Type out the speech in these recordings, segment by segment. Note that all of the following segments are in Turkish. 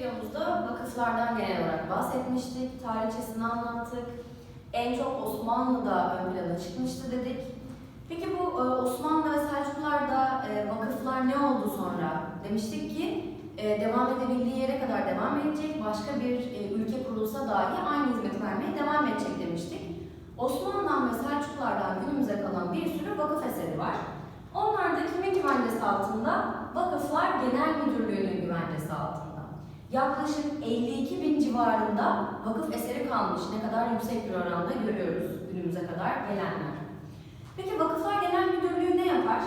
videomuzda vakıflardan genel olarak bahsetmiştik, tarihçesini anlattık. En çok Osmanlı'da ön plana çıkmıştı dedik. Peki bu e, Osmanlı ve Selçuklular'da e, vakıflar ne oldu sonra? Demiştik ki e, devam edebildiği yere kadar devam edecek, başka bir ülke kurulsa dahi aynı hizmeti vermeye devam edecek demiştik. Osmanlı'dan ve Selçuklulardan günümüze kalan bir sürü vakıf eseri var. Onlar da kimin güvencesi altında? Vakıflar Genel Müdürlüğü'nün güvencesi altında. Yaklaşık 52 bin civarında vakıf eseri kalmış. Ne kadar yüksek bir oranda görüyoruz günümüze kadar gelenler. Peki Vakıflar Genel Müdürlüğü ne yapar?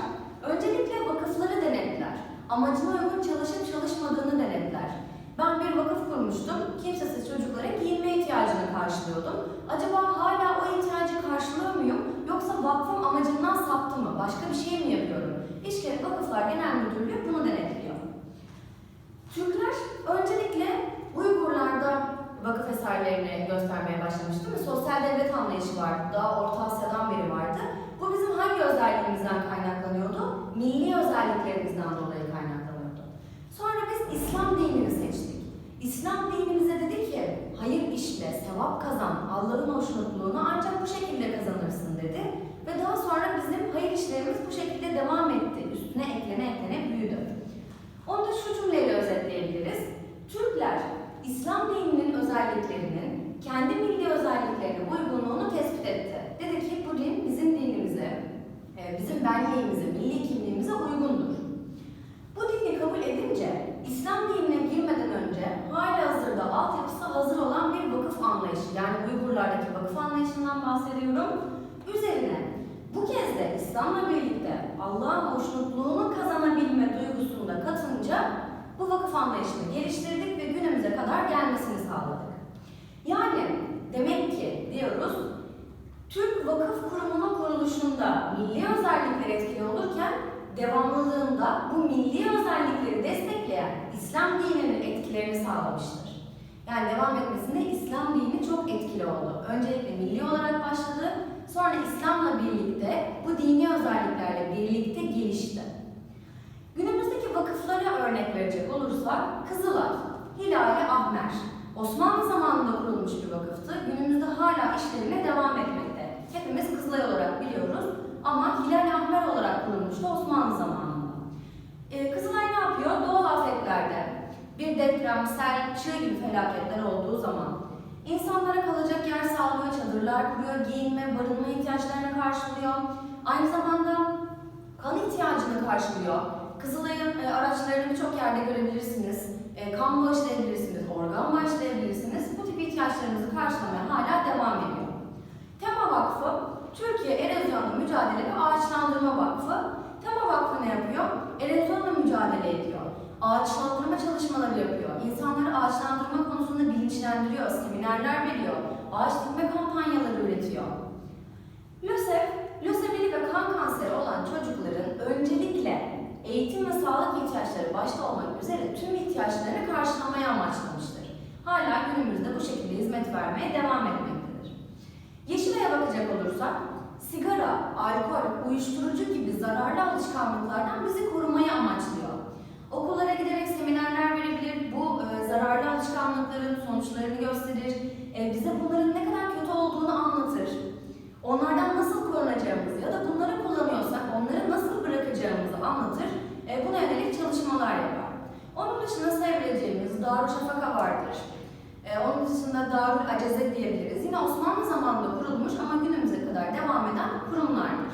Öncelikle vakıfları denetler. Amacına uygun çalışıp çalışmadığını denetler. Ben bir vakıf kurmuştum. Kimsesiz çocuklara giyinme ihtiyacını karşılıyordum. Acaba hala o ihtiyacı karşılıyor muyum? Yoksa vakfım amacından saptı mı? Başka bir şey mi yapıyorum? İşte Vakıflar Genel Müdürlüğü bunu denetliyor. Türkler öncelikle Uygurlarda vakıf eserlerini göstermeye başlamıştı ve sosyal devlet anlayışı vardı. Daha Orta Asya'dan beri vardı. Bu bizim hangi özelliğimizden kaynaklanıyordu? Milli özelliklerimizden dolayı kaynaklanıyordu. Sonra biz İslam dinini seçtik. İslam dinimize dedi ki, hayır işle, sevap kazan, Allah'ın hoşnutluğunu ancak bu şekilde kazanırsın dedi. Ve daha sonra bizim hayır işlerimiz bu şekilde devam etti. Üstüne eklene eklene büyüdü. Onu da şu cümleyle özetleyebiliriz. Türkler, İslam dininin özelliklerinin kendi milli özelliklerine uygunluğunu tespit etti. Dedi ki bu din bizim dinimize, e, bizim benliğimize, milli kimliğimize uygundur. Bu dini kabul edince İslam dinine girmeden önce hala hazırda altyapısı hazır olan bir vakıf anlayışı yani Uygurlardaki vakıf anlayışından bahsediyorum. Üzerine bu kez de İslam'la birlikte Allah'ın hoşnutluğunu kazanabilme duygusunu da katınca bu vakıf anlayışını geliştirdik ve günümüze kadar gelmesini sağladık. Yani demek ki diyoruz Türk Vakıf Kurumu'nun kuruluşunda milli özellikler etkili olurken devamlılığında bu milli özellikleri destekleyen İslam dininin etkilerini sağlamıştır. Yani devam etmesinde İslam dini çok etkili oldu. Öncelikle milli olarak başladı, sonra İslam'la birlikte bu dini özelliklerle birlikte örnek verecek olursak Kızılay, Hilali Ahmer. Osmanlı zamanında kurulmuş bir vakıftı. Günümüzde hala işlerine devam etmekte. Hepimiz Kızılay olarak biliyoruz ama Hilal Ahmer olarak kurulmuştu Osmanlı zamanında. Ee, Kızılay ne yapıyor? Doğal afetlerde bir deprem, sel, çığ gibi felaketler olduğu zaman insanlara kalacak yer sağlıyor, çadırlar kuruyor, giyinme, barınma ihtiyaçlarını karşılıyor. Aynı zamanda kan ihtiyacını karşılıyor. Kızılay'ın e, araçlarını birçok yerde görebilirsiniz. E, kan bağışlayabilirsiniz, organ bağışlayabilirsiniz. Bu tip ihtiyaçlarınızı karşılamaya hala devam ediyor. Tema Vakfı, Türkiye Erozyonla Mücadele ve Ağaçlandırma Vakfı. Tema Vakfı ne yapıyor? Erozyonla mücadele ediyor. Ağaçlandırma çalışmaları yapıyor. İnsanları ağaçlandırma konusunda bilinçlendiriyor, seminerler veriyor. Ağaç dikme kampanyaları üretiyor. İhtiyaçlarını karşılamaya amaçlamıştır. Hala günümüzde bu şekilde hizmet vermeye devam etmektedir. Yeşilay'a bakacak olursak, sigara, alkol, uyuşturucu gibi zararlı alışkanlıklardan bizi korumayı amaçlıyor. Okullara giderek seminerler verebilir, bu e, zararlı alışkanlıkların sonuçlarını gösterir, e, bize bunların ne kadar kötü olduğunu anlatır. Onlardan nasıl korunacağımızı ya da bunları kullanıyorsak onları nasıl bırakacağımızı anlatır, e, buna yönelik çalışmalar yapar. Onun dışında sayabileceğimiz Darüşşafaka vardır. E, onun dışında Darül Aceze diyebiliriz. Yine Osmanlı zamanında kurulmuş ama günümüze kadar devam eden kurumlardır.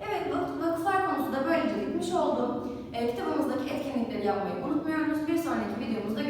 Evet, vak- vakıflar konusu da böylece bitmiş oldu. E, kitabımızdaki etkinlikleri yapmayı unutmuyoruz. Bir sonraki videomuzda